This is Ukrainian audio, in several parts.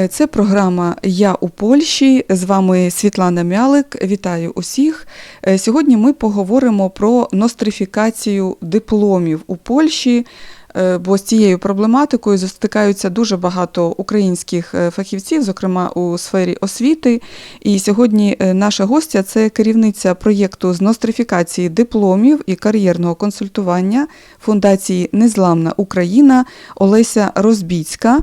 Е, Це програма Я у Польщі. З вами Світлана Мялик. Вітаю усіх. Е, Сьогодні ми поговоримо про нострифікацію дипломів у Польщі. Е, Бо з цією проблематикою стикаються дуже багато українських е, фахівців, зокрема у сфері освіти. І сьогодні е, наша гостя це керівниця проєкту з нострифікації дипломів і кар'єрного консультування Фундації Незламна Україна Олеся Розбіцька.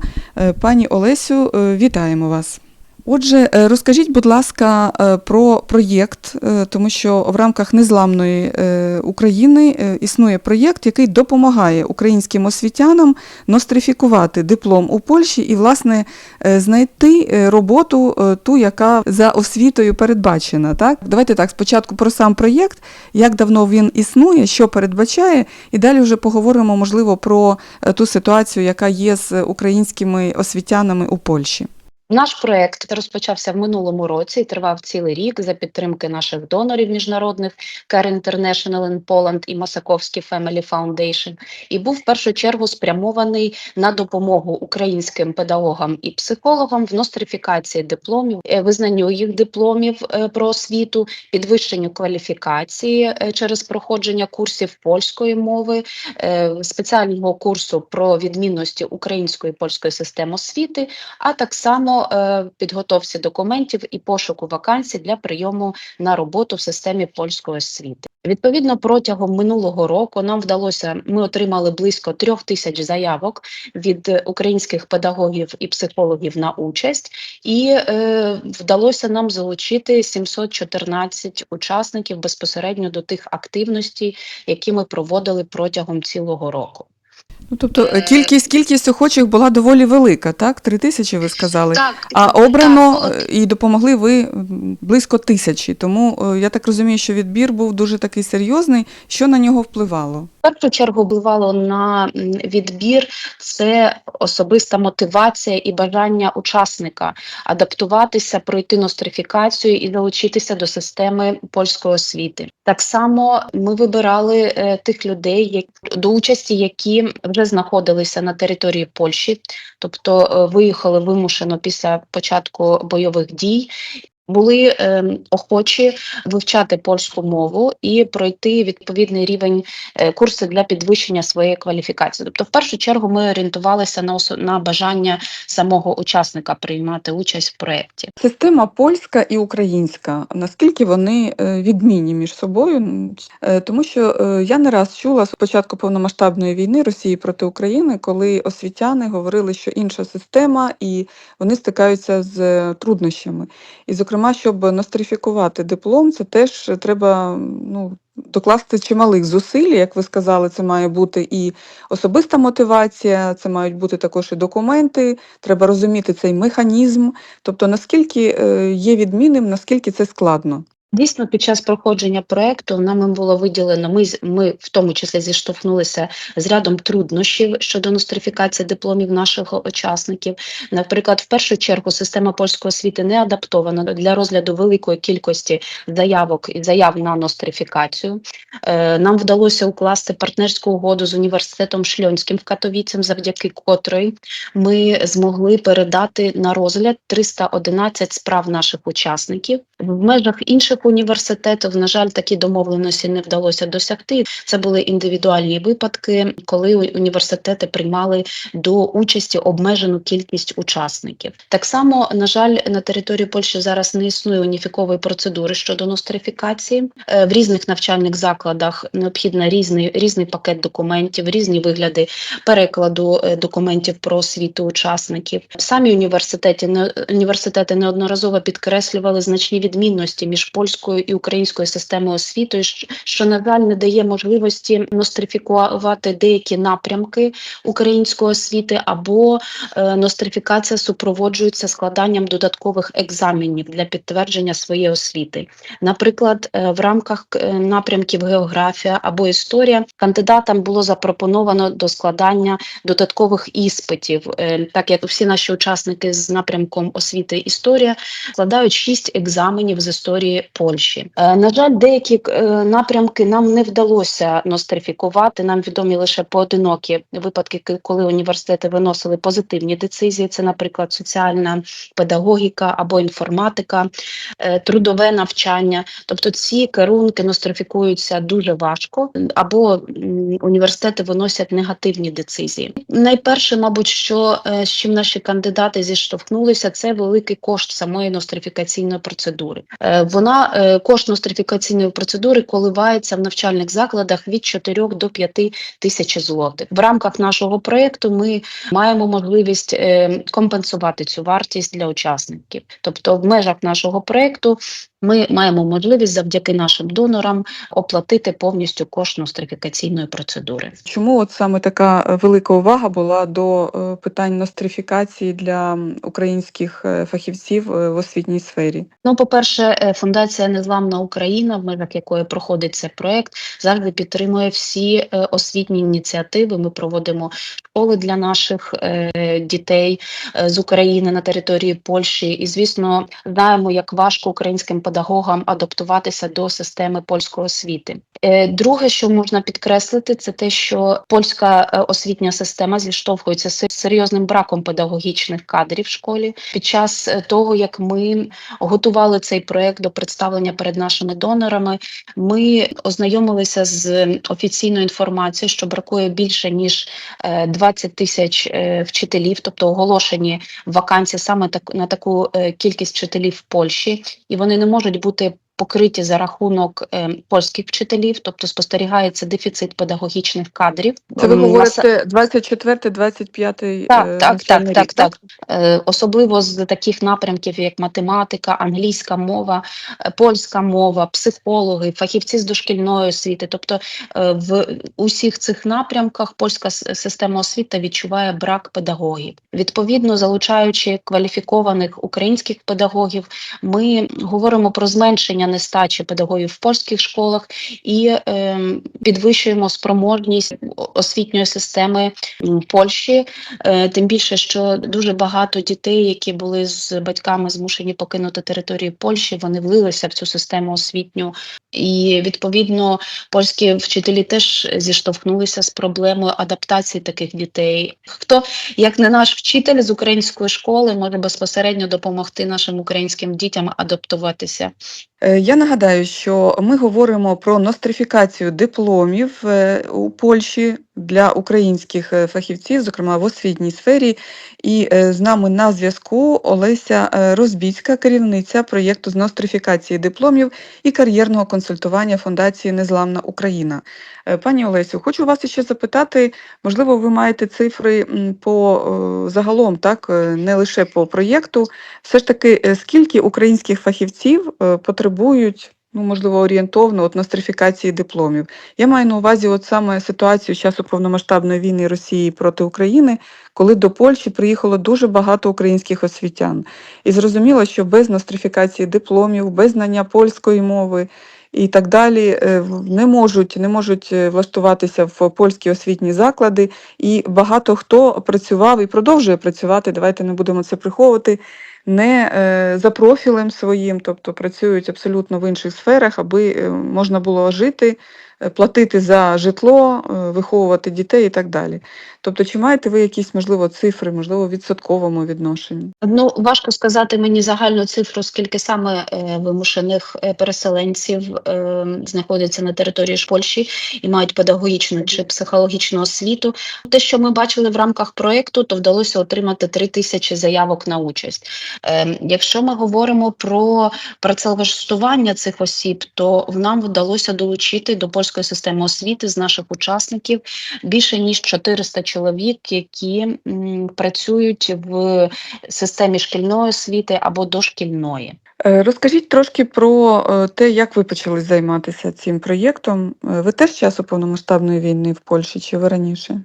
Пані Олесю, вітаємо вас. Отже, е, розкажіть, будь ласка, е, про проєкт, е, тому що в рамках незламної України існує проєкт, який допомагає українським освітянам нострифікувати диплом у Польщі і, власне, знайти роботу ту, яка за освітою передбачена. Так, давайте так. Спочатку про сам проєкт, як давно він існує, що передбачає, і далі вже поговоримо, можливо, про ту ситуацію, яка є з українськими освітянами у Польщі. Наш проект розпочався в минулому році і тривав цілий рік за підтримки наших донорів міжнародних Care International in Poland і Масаковський Family Foundation, і був в першу чергу спрямований на допомогу українським педагогам і психологам в нострифікації дипломів, е, визнанню їх дипломів е, про освіту, підвищенню кваліфікації е, через проходження курсів польської мови, спеціального курсу про відмінності української і польської систем освіти а так само е, підготовці документів і пошуку вакансій для прийому на роботу в системі польської освіти. Відповідно, протягом минулого року нам вдалося, ми отримали близько трьох тисяч заявок від українських педагогів і психологів на участь, і е, вдалося нам залучити 714 учасників безпосередньо до тих активностей, які ми проводили протягом цілого року. Ну, тобто е, кількість, кількість охочих була доволі велика, так? Три тисячі ви сказали. Так, А обрано так, е, і допомогли ви близько тисячі. Тому е, я так розумію, що відбір був дуже такий серйозний. Що на нього впливало? В першу чергу впливало на відбір це особиста мотивація і бажання учасника адаптуватися, пройти нострифікацію і долучитися до системи польської освіти. Так само ми вибирали тих людей, як, до участі, які вже знаходилися на території Польщі, тобто е, виїхали вимушено після початку бойових дій. Були е, охочі вивчати польську мову і пройти відповідний рівень е, курси для підвищення своєї кваліфікації. Тобто, в першу чергу, ми орієнтувалися на на бажання самого учасника приймати участь в проєкті. Система польська і українська. Наскільки вони е, відмінні між собою? Е, Тому що е, я не раз чула з початку повномасштабної війни Росії проти України, коли освітяни говорили, що інша система, і вони стикаються з труднощами. І, зокрема, щоб нострифікувати диплом, це теж треба ну, докласти чималих зусиль, як ви сказали, це має бути і особиста мотивація, це мають бути також і документи, треба розуміти цей механізм. Тобто, наскільки е, є відмінним, наскільки це складно. Дійсно, під час проходження проекту нам було виділено. Ми ми в тому числі зіштовхнулися з рядом труднощів щодо нострифікації дипломів наших учасників. Наприклад, в першу чергу система польської освіти не адаптована для розгляду великої кількості заявок і заяв на нострифікацію. Е, Нам вдалося укласти партнерську угоду з університетом Шльонським в Катовіцем, завдяки котрої ми змогли передати на розгляд 311 справ наших учасників. В межах інших університетів, на жаль, такі домовленості не вдалося досягти. Це були індивідуальні випадки, коли університети приймали до участі обмежену кількість учасників. Так само, на жаль, на території Польщі зараз не існує уніфікової процедури щодо нострифікації. Е, В різних навчальних закладах необхідно різний різний пакет документів, різні вигляди перекладу е, документів про освіту учасників. Самі університети не університети неодноразово підкреслювали значні відмінності між польською польською і українською системою освіти, що на жаль не дає можливості нострифікувати деякі напрямки української освіти, або е, нострифікація супроводжується складанням додаткових екзаменів для підтвердження своєї освіти. Наприклад, е, в рамках е, напрямків географія або історія кандидатам було запропоновано до складання додаткових іспитів, так як всі наші учасники з напрямком освіти історія складають шість екзаменів з історії Польщі. Е, На жаль, деякі е, напрямки нам не вдалося нострифікувати. Нам відомі лише поодинокі випадки, коли університети виносили позитивні децизії. Це, наприклад, соціальна педагогіка або інформатика, е, трудове навчання. Тобто ці керунки нострифікуються дуже важко, або університети виносять негативні децизії. Найперше, мабуть, що з чим наші кандидати зіштовхнулися, це великий кошт самої нострифікаційної процедури. Вона е, кошт нострифікаційної процедури коливається в навчальних закладах від 4 до 5 тисяч злотих. В рамках нашого проєкту ми маємо можливість е, компенсувати цю вартість для учасників. Тобто, в межах нашого проєкту ми маємо можливість завдяки нашим донорам оплатити повністю кошт нострифікаційної процедури. Чому от саме така велика увага була до е, питань нострифікації для українських фахівців в освітній сфері? Ну, по-перше, е, фундація Незламна Україна, в межах якої проходить цей проект, завжди підтримує всі е, освітні ініціативи. Ми проводимо школи для наших е, дітей е, з України на території Польщі. І, звісно, знаємо, як важко українським педагогам адаптуватися до системи польської освіти. Друге, що можна підкреслити, це те, що польська освітня система зіштовхується з серйозним браком педагогічних кадрів в школі під час того, як ми готували цей проект до представлення перед нашими донорами. Ми ознайомилися з офіційною інформацією, що бракує більше ніж е, 20 тисяч е, вчителів, тобто оголошені вакансії саме на таку е, кількість вчителів в Польщі, і вони не можуть бути. Покриті за рахунок е, польських вчителів, тобто спостерігається дефіцит педагогічних кадрів. Це ви говорите 24-25 так, е, так, так, рік, так, так. Е, особливо з таких напрямків, як математика, англійська мова, польська мова, психологи, фахівці з дошкільної освіти. Тобто е, в усіх цих напрямках польська система освіти відчуває брак педагогів. Відповідно, залучаючи кваліфікованих українських педагогів, ми говоримо про зменшення нестачі педагогів в польських школах і е, підвищуємо спроможність освітньої системи Польщі. Е, Тим більше, що дуже багато дітей, які були з батьками змушені покинути територію Польщі, вони влилися в цю систему освітню. І відповідно польські вчителі теж зіштовхнулися з проблемою адаптації таких дітей. Хто, як не наш вчитель з української школи, може безпосередньо допомогти нашим українським дітям адаптуватися Я нагадаю, що ми говоримо про нострифікацію дипломів е, у Польщі для українських е, фахівців, зокрема в освітній сфері. І е, з нами на зв'язку Олеся е, Розбіцька, керівниця проєкту з нострифікації дипломів і кар'єрного консультування Фундації Незламна Україна. Пані Олесю, хочу вас ще запитати, можливо, ви маєте цифри по загалом, так, не лише по проєкту. Все ж таки, скільки українських фахівців потребують, ну, можливо, орієнтовно от нострифікації дипломів? Я маю на увазі от саме ситуацію часу повномасштабної війни Росії проти України, коли до Польщі приїхало дуже багато українських освітян. І зрозуміло, що без нострифікації дипломів, без знання польської мови і так далі е, не можуть, не можуть е, влаштуватися в польські освітні заклади. І багато хто працював і продовжує працювати, давайте не будемо це приховувати, не е, за профілем своїм, тобто працюють абсолютно в інших сферах, аби е, можна було жити, платити за житло, е, виховувати дітей і так далі. Тобто, чи маєте ви якісь, можливо, цифри, можливо, в відсотковому відношенні? Ну, важко сказати мені загальну цифру, скільки саме е, вимушених е, переселенців е, знаходиться на території ж Польщі і мають педагогічну чи психологічну освіту. Те, що ми бачили в рамках проєкту, то вдалося отримати 3 тисячі заявок на участь. Е, якщо ми говоримо про працевлаштування цих осіб, то нам вдалося долучити до польської системи освіти з наших учасників більше ніж 400 чоловік, які працюють в системі шкільної освіти або дошкільної. Е, Розкажіть трошки про е, те, як ви почали займатися цим проєктом. Е, Ви теж часу повномасштабної війни в Польщі чи ви раніше?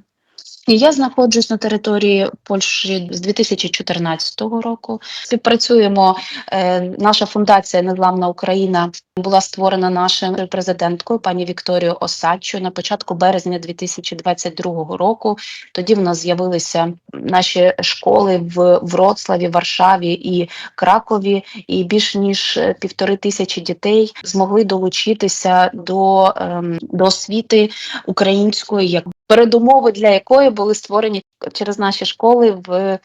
Я знаходжусь на території Польщі з 2014 року. Співпрацюємо. е, Наша фундація Незламна Україна була створена нашою президенткою пані Вікторією Осадчою на початку березня 2022 року. Тоді в нас з'явилися наші школи в Вроцлаві, Варшаві і Кракові, і більш ніж е, півтори тисячі дітей змогли долучитися до, ем, до освіти української, як передумови для якої були створені через наші школи в е,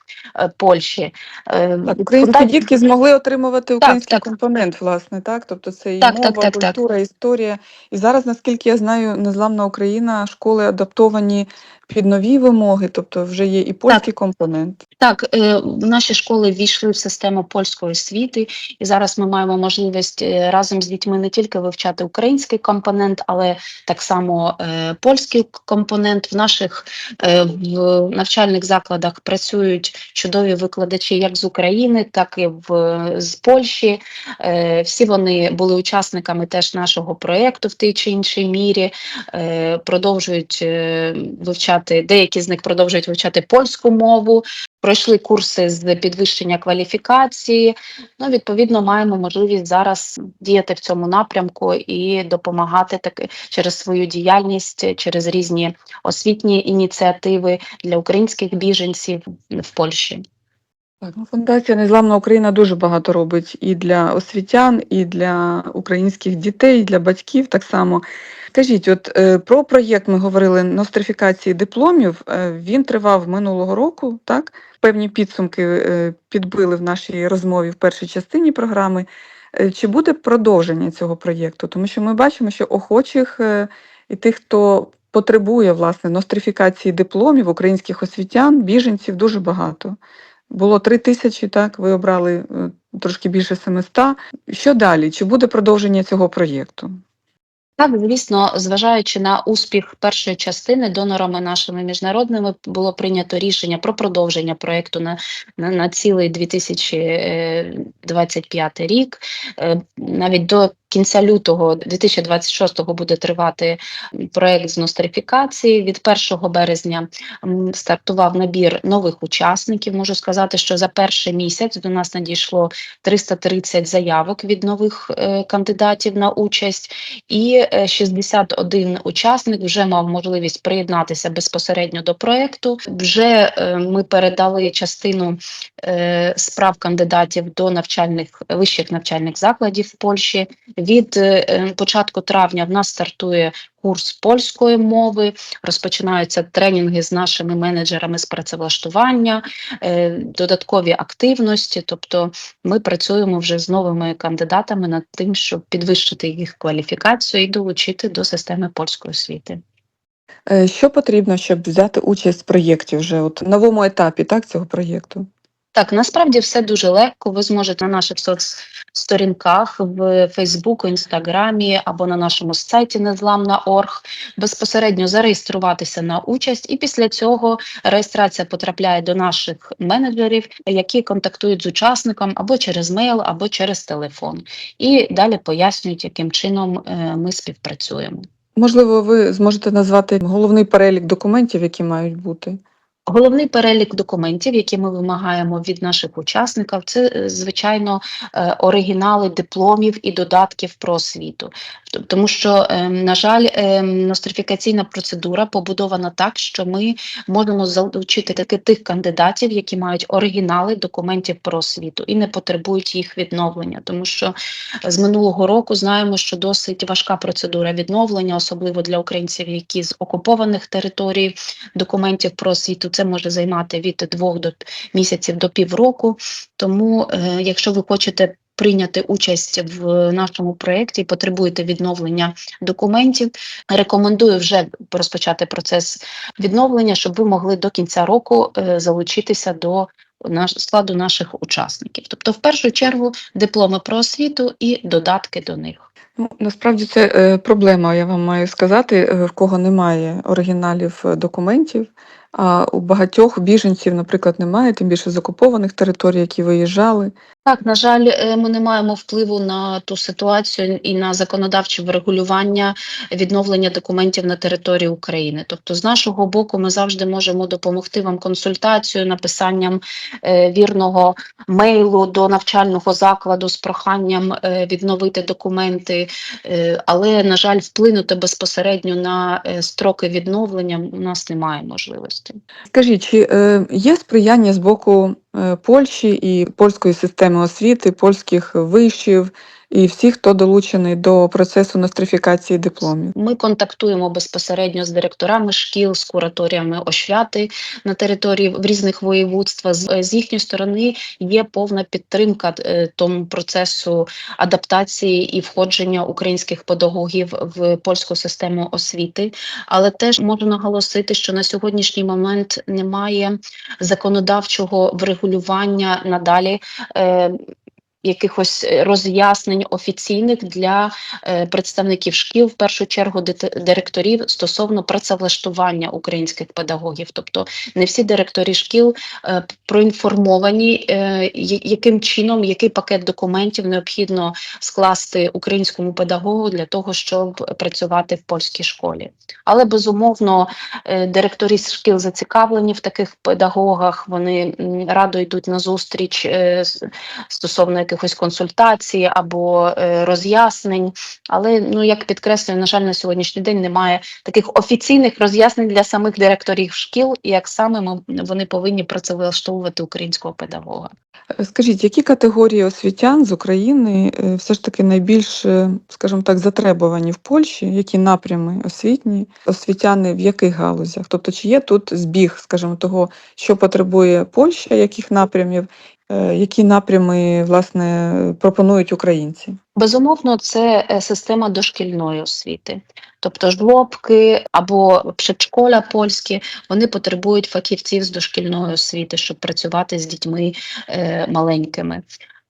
Польщі. Е, Так, українські фунда- дітки змогли отримувати український так. компонент, власне, так? Тобто це і Так, мова, так, так, так. культура, історія. І зараз, наскільки я знаю, Незламна Україна, школи адаптовані під нові вимоги, тобто вже є і польський компонент. Так, е, наші школи ввійшли в систему польської освіти, і зараз ми маємо можливість разом з дітьми не тільки вивчати український компонент, але так само е, польський компонент. В наших е, в навчальних закладах працюють чудові викладачі як з України, так і в, з Польщі. Е, всі вони були учасниками теж нашого проєкту в тій чи іншій мірі. Е, продовжують е, вивчати, деякі з них продовжують вивчати польську мову пройшли курси з підвищення кваліфікації. Ну, відповідно, маємо можливість зараз діяти в цьому напрямку і допомагати таки через свою діяльність, через різні освітні ініціативи для українських біженців в Польщі. Так, ну, фундація Незламна Україна дуже багато робить і для освітян, і для українських дітей, і для батьків так само. Скажіть, от е, про проєкт ми говорили нострифікації дипломів. Е, він тривав минулого року, так? Певні підсумки е, підбили в нашій розмові в першій частині програми. Чи буде продовження цього проєкту? Тому що ми бачимо, що охочих і тих, хто потребує власне нострифікації дипломів українських освітян, біженців дуже багато. Було три тисячі, так, ви обрали е, трошки більше 700. Що далі? Чи буде продовження цього проєкту? Так, звісно, зважаючи на успіх першої частини, донорами нашими міжнародними було прийнято рішення про продовження проекту на, на, на цілий 2025 рік. Е, Навіть до кінця лютого 2026 буде тривати проект з нострифікації. Від 1 березня стартував набір нових учасників. Можу сказати, що за перший місяць до нас надійшло 330 заявок від нових е, кандидатів на участь і е, 61 учасник вже мав можливість приєднатися безпосередньо до проекту. Вже е, ми передали частину е, справ кандидатів до навчальних вищих навчальних закладів в Польщі. Від е, е, початку травня в нас стартує курс польської мови, розпочинаються тренінги з нашими менеджерами з працевлаштування, е, додаткові активності. Тобто ми працюємо вже з новими кандидатами над тим, щоб підвищити їх кваліфікацію і долучити до системи польської освіти. Що потрібно, щоб взяти участь в проєкті вже от новому етапі так, цього проєкту? Так, насправді все дуже легко. Ви зможете на наших соцсторінках в Фейсбуку, Інстаграмі або на нашому сайті незламна.орг безпосередньо зареєструватися на участь, і після цього реєстрація потрапляє до наших менеджерів, які контактують з учасником або через мейл, або через телефон, і далі пояснюють, яким чином е, ми співпрацюємо. Можливо, ви зможете назвати головний перелік документів, які мають бути. Головний перелік документів, які ми вимагаємо від наших учасників, це е, звичайно е, оригінали дипломів і додатків про освіту. Тому що, е, на жаль, е, нострифікаційна процедура побудована так, що ми можемо залучити таки тих кандидатів, які мають оригінали документів про освіту і не потребують їх відновлення. Тому що з минулого року знаємо, що досить важка процедура відновлення, особливо для українців, які з окупованих територій документів про освіту. Це може займати від двох до місяців до півроку. Тому, е, якщо ви хочете прийняти участь в нашому проєкті і потребуєте відновлення документів, рекомендую вже розпочати процес відновлення, щоб ви могли до кінця року е, залучитися до наш, складу наших учасників. Тобто, в першу чергу, дипломи про освіту і додатки до них. Ну, насправді це е, проблема, я вам маю сказати, в кого немає оригіналів документів. А у багатьох біженців, наприклад, немає, тим більше з окупованих територій, які виїжджали. Так, на жаль, е, ми не маємо впливу на ту ситуацію і на законодавче врегулювання відновлення документів на території України. Тобто, з нашого боку, ми завжди можемо допомогти вам консультацією, написанням е, вірного мейлу до навчального закладу з проханням е, відновити документи, але на жаль, вплинути безпосередньо на строки відновлення у нас немає можливості. Скажіть, чи е, є сприяння з боку е, Польщі і польської системи освіти, польських вишів і всіх, хто долучений до процесу нострифікації дипломів? Ми контактуємо безпосередньо з директорами шкіл, з кураторіями освяти на території в різних воєводствах. З, з їхньої сторони є повна підтримка е, тому процесу адаптації і входження українських педагогів в польську систему освіти. Але теж можу наголосити, що на сьогоднішній момент немає законодавчого врегулювання надалі. Якихось е, роз'яснень офіційних для е, представників шкіл, в першу чергу директорів стосовно працевлаштування українських педагогів. Тобто не всі директори шкіл е, проінформовані, яким чином, який пакет документів необхідно скласти українському педагогу для того, щоб працювати в польській школі. Але безумовно директори шкіл зацікавлені в таких педагогах. Вони радо йдуть на зустріч стосовно якихось консультацій або е, роз'яснень. Але ну як підкреслюю, на жаль, на сьогоднішній день немає таких офіційних роз'яснень для самих директорів шкіл, як саме ми, вони повинні працевлаштовувати українського педагога. Скажіть, які категорії освітян з України е, все ж таки найбільш, е, скажімо так, затребувані в Польщі? Які напрями освітні, освітяни в яких галузях? Тобто, чи є тут збіг, скажімо, того, що потребує Польща, яких напрямів, які напрями власне пропонують українці? Безумовно, це е, система дошкільної освіти. Тобто жлобки або предшколя польські, вони потребують фахівців з дошкільної освіти, щоб працювати з дітьми е, маленькими.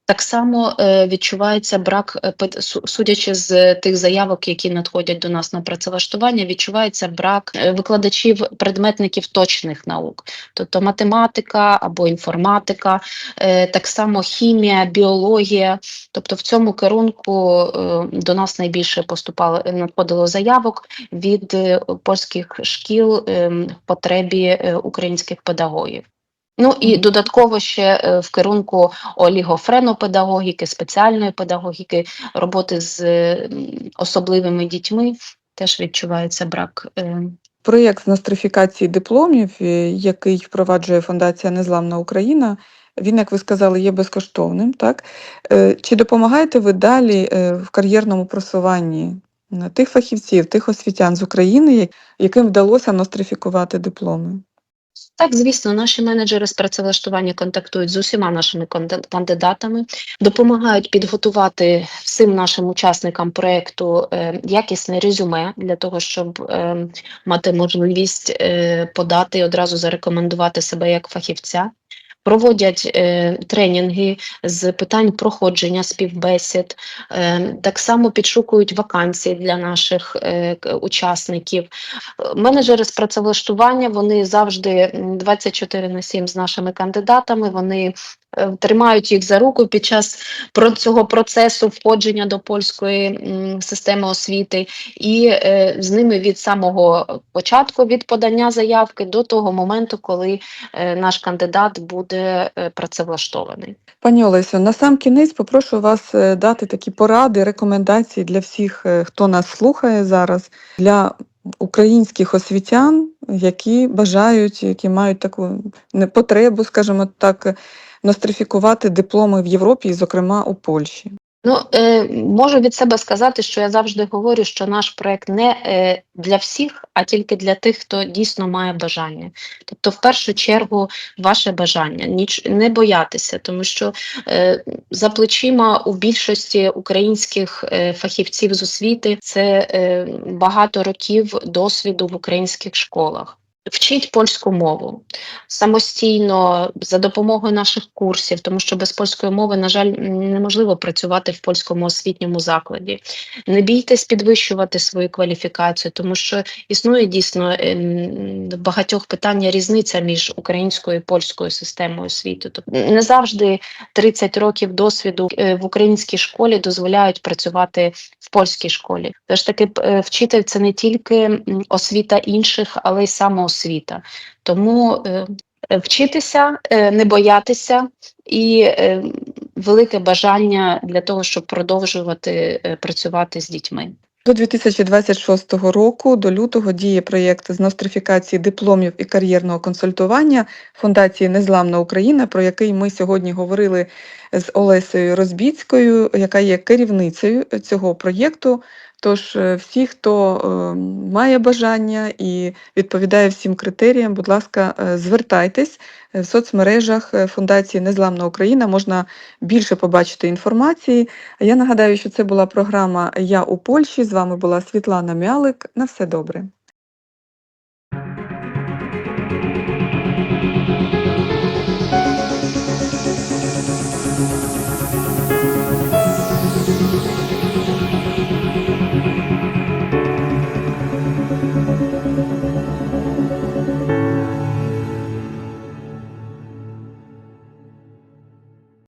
Так само е, відчувається брак, е, судячи з тих заявок, які надходять до нас на працевлаштування, відчувається брак е, викладачів предметників точних наук, тобто математика або інформатика, е, так само хімія, біологія. Тобто в цьому керунку е, до нас найбільше поступало надходило заявок від е, польських шкіл е, в потребі е, українських педагогів. Ну і додатково ще е, в керунку олігофренопедагогіки, спеціальної педагогіки, роботи з е, особливими дітьми теж відчувається брак. е, Проєкт з нострифікації дипломів, який впроваджує Фундація Незламна Україна, він, як ви сказали, є безкоштовним. Так? Чи допомагаєте ви далі в кар'єрному просуванні тих фахівців, тих освітян з України, яким вдалося нострифікувати дипломи? Так, звісно, наші менеджери з працевлаштування контактують з усіма нашими кандидатами, допомагають підготувати всім нашим учасникам проекту е, якісне резюме для того, щоб е, мати можливість е, подати і одразу зарекомендувати себе як фахівця. Проводять е, тренінги з питань проходження співбесід, е, так само підшукують вакансії для наших е, учасників. Е, Менеджери з працевлаштування вони завжди 24 на 7 з нашими кандидатами. Вони тримають їх за руку під час цього процесу входження до польської системи освіти, і е, з ними від самого початку від подання заявки до того моменту, коли е, наш кандидат буде е, працевлаштований. Пані Олесю, на сам кінець попрошу вас е, дати такі поради, рекомендації для всіх, е, хто нас слухає зараз, для українських освітян, які бажають, які мають таку потребу, скажімо так, нострифікувати дипломи в Європі, і, зокрема у Польщі. Ну, е, можу від себе сказати, що я завжди говорю, що наш проект не е, для всіх, а тільки для тих, хто дійсно має бажання. Тобто, в першу чергу, ваше бажання ніч не боятися, тому що е, за плечима у більшості українських е, фахівців з освіти це е, багато років досвіду в українських школах. Вчіть польську мову самостійно за допомогою наших курсів, тому що без польської мови, на жаль, неможливо працювати в польському освітньому закладі. Не бійтесь підвищувати свою кваліфікацію, тому що існує дійсно ем, багатьох питання різниця між українською і польською системою освіти. Тобто не завжди 30 років досвіду е, в українській школі дозволяють працювати в польській школі. Все ж таки, е, вчитель це не тільки освіта інших, але й самоосвіта. Тому е, вчитися, е, не боятися і е, велике бажання для того, щоб продовжувати працювати з дітьми. До 2026 року, до лютого, діє проєкт з нострифікації дипломів і кар'єрного консультування Фундації Незламна Україна, про який ми сьогодні говорили з Олесею Розбіцькою, яка є керівницею цього проєкту. Тож е, всі, хто е, має бажання і відповідає всім критеріям, будь ласка, е, звертайтесь в соцмережах Фундації Незламна Україна можна більше побачити інформації. Я нагадаю, що це була програма Я у Польщі. З вами була Світлана Мялик. На все добре.